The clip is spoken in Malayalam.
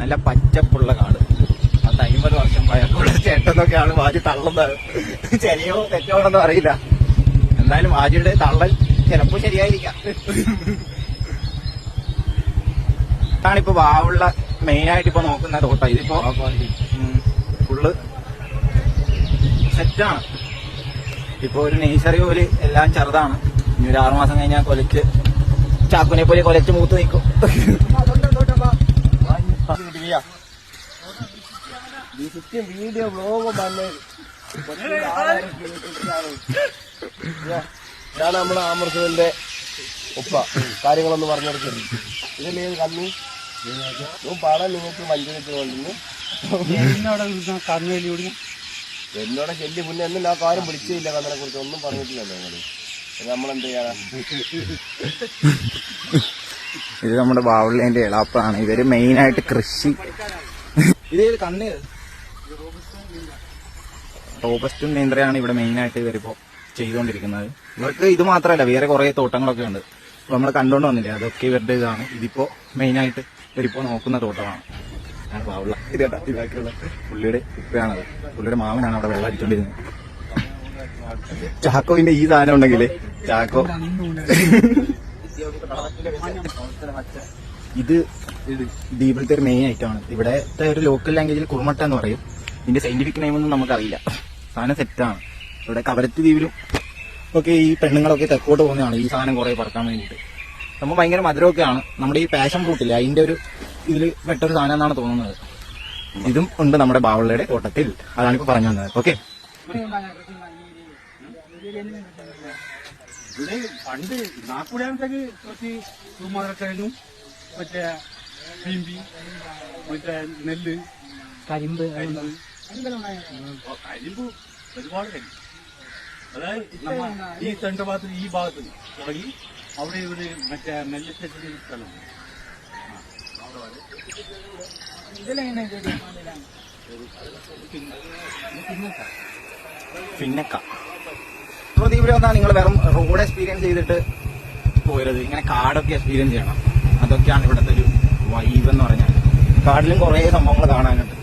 നല്ല പച്ചപ്പുള്ള കാട്. പത്ത് അമ്പത് വർഷം പഴക്കമുള്ള ചേട്ടനൊക്കെയാണ് വാജി തള്ളുന്നത്. ശരിയോ തെറ്റോ എന്നൊന്നും അറിയില്ല. എന്തായാലും വാജിയുടെ തള്ളൽ ചിലപ്പോ ശരിയായിരിക്കാം. ഇതാണിപ്പോ വാവുള്ള മെയിൻ ആയിട്ട് ഇപ്പൊ നോക്കുന്ന തോട്ടം ഇതിപ്പോ ഫുള്ള് സെറ്റാണ് ഇപ്പൊ ഒരു നേഴ്സറി പോലെ എല്ലാം ചെറുതാണ്. ഇനി ഒരു ആറുമാസം കഴിഞ്ഞാൽ കൊലച്ച് ചാക്കുനെ പോലെ കൊലച്ച് മൂത്ത് നിൽക്കും. വീഡിയോ വ്ലോഗും ഞാൻ നമ്മുടെ ആമർസിന്റെ ഉപ്പ. കാര്യങ്ങളൊന്ന് പറഞ്ഞെടുക്കുന്നു ഇതല്ലേ കണ്ണി. പാടാൻ നിങ്ങൾക്ക് മഞ്ചരിച്ചു കൊണ്ടിരുന്നു എന്നോട് ചെല്ലി മുന്നേ എന്നും ഞാൻ കാര്യം വിളിച്ചില്ല കണ്ണിനെ കുറിച്ച്. ഒന്നും പറഞ്ഞിട്ടില്ലല്ലോ നിങ്ങൾ. നമ്മളെന്ത് ചെയ്യാനാ? ഇത് നമ്മുടെ ബാവുള്ളേന്റെ ഇളാപ്പാണ് ഇവർ മെയിൻ ആയിട്ട് കൃഷി. ഇത് കണ്ണ്? റോബസ്റ്റും നേന്ത്രയാണ് ഇവിടെ മെയിൻ ആയിട്ട് ഇവരിപ്പോ ചെയ്തുകൊണ്ടിരിക്കുന്നത് ഇവർക്ക് ഇത് മാത്രമല്ല വേറെ കുറെ തോട്ടങ്ങളൊക്കെ ഉണ്ട്. നമ്മൾ കണ്ടോണ്ട് വന്നില്ലേ അതൊക്കെ ഇവരുടെ ഇതാണ്. ഇതിപ്പോ മെയിൻ ആയിട്ട് ഇവരിപ്പോ നോക്കുന്ന തോട്ടമാണ്. ആണ് ബാവുള്ള ഇത് കേട്ടോ ഇതാക്കിയുള്ള പുള്ളിയുടെ ഉപ്പയാണത്. പുള്ളിയുടെ മാമനാണ് അവിടെ വെള്ളം അടിച്ചോണ്ടിരുന്നത്. ചാക്കോവിന്റെ ഈ സാധനം ഉണ്ടെങ്കിലേ ചാക്കോ. ഇത് ഇവിടുത്തെ ഒരു മെയിൻ ഐറ്റമാണ് ഇവിടത്തെ ഒരു ലോക്കൽ ലാംഗ്വേജിൽ കുറുമട്ട എന്ന് പറയും. ഇതിന്റെ സയന്റിഫിക് നെയിം ഒന്നും നമുക്കറിയില്ല. സാധനം സെറ്റാണ് ഇവിടെ കവരത്തി ദ്വീപിലും ഒക്കെ ഈ പെണ്ണുങ്ങളൊക്കെ തെക്കോട്ട് പോകുന്നതാണ്. ഈ സാധനം കുറെ പറക്കാൻ വേണ്ടിയിട്ട്. നമ്മൾ ഭയങ്കര മധുരമൊക്കെയാണ്. നമ്മുടെ ഈ പാഷൻ ഫ്രൂട്ടില്ല അതിന്റെ ഒരു ഇതിൽ പെട്ടൊരു സാധനം എന്നാണ് തോന്നുന്നത്. ഇതും ഉണ്ട് നമ്മുടെ ബാവളയുടെ തോട്ടത്തിൽ അതാണ് ഇപ്പോൾ പറഞ്ഞു വന്നത്. ഓക്കെ ഇവിടെ പണ്ട് നാക്കുടിയാകുമ്പോഴത്തേക്ക് കുറച്ച് കുരുമുളകനും മറ്റേ ചീമ്പി മറ്റേ നെല്ല് കരിമ്പ് കരിമ്പ്. കരിമ്പ് ഒരുപാട് കരിമ്പ്. അതായത് നമ്മ ഈ തണ്ട ഭാഗത്ത് ഈ ഭാഗത്ത് തുടങ്ങി അവിടെ ഇവിടെ മറ്റേ നെല്ലത്തെ സ്ഥലമുണ്ട് പിന്നക്ക. പ്രദീപ് വന്നാൽ നിങ്ങൾ വെറും റോഡ് എക്സ്പീരിയൻസ് ചെയ്തിട്ട് പോരുത്. ഇങ്ങനെ കാടൊക്കെ എക്സ്പീരിയൻസ് ചെയ്യണം. അതൊക്കെയാണ് ഇവിടുത്തെ ഒരു വൈബ് എന്ന് പറഞ്ഞാൽ കാടിലും കുറേ സംഭവങ്ങൾ കാണാനുണ്ട്.